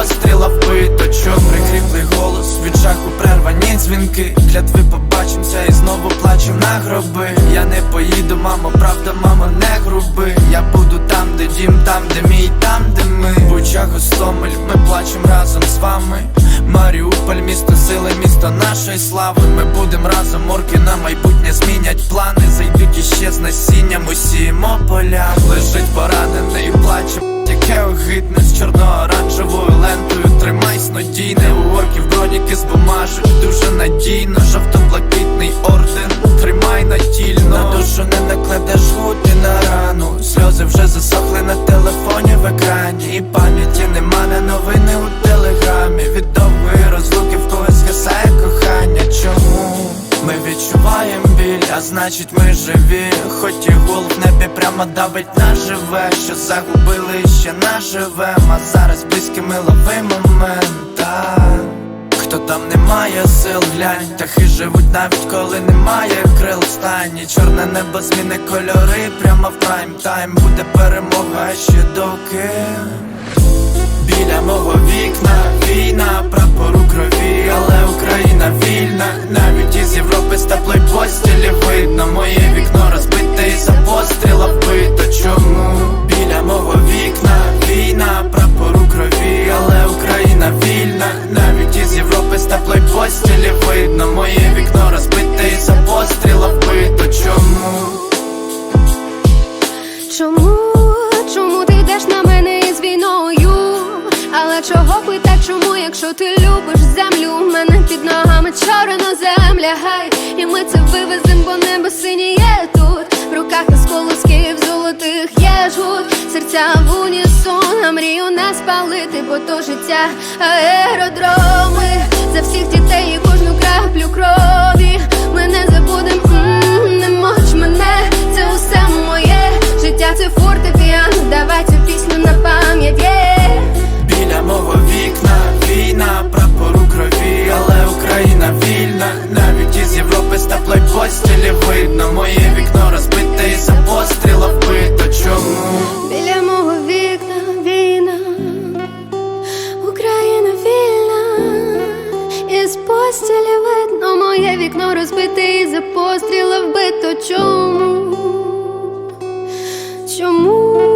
постріла вбито Чом прикріплий голос, від жаху прервані дзвінки. Клятви побачимося і знову плачу на гроби. Я не поїду, мамо, правда, мамо, не груби. Я буду там, нашої слави Ми будем разом, орки на майбутнє змінять плани Зайдуть іще з насінням, усіємо поля. Лежить поранений плаче, яке огидне з чорно-оранжевою лентою Тримайсь надійне, у орків броніки з бумажок Дуже надійно, жовто-блакитний орден. Тримай натільно, на душу не накладеш гуті на рану. Сльози вже засохли на телефоні в екрані. І пам'яті нема на новини у телеграмі. Від довгої розлуки Відчуваємо біль, а значить ми живі. Хоч і гул в небі прямо давить на живе Що загубили ще наживем А зараз близькими лови момент так. Хто там не має сил, глянь, птахи живуть навіть коли немає крил. Стані Чорне небо зміни кольори, прямо в прайм тайм. Буде перемога ще доки. Біля мого вікна війна, прапор якщо ти любиш землю? У мене під ногами чорна земля, гай, і ми це вивезем, бо небо синіє тут. В руках із золотих є жгут Серця в унісон, а мрію не спалити, бо то життя аеродроми За всіх дітей вікно розбите і за постріла вбито. Чому? Чому?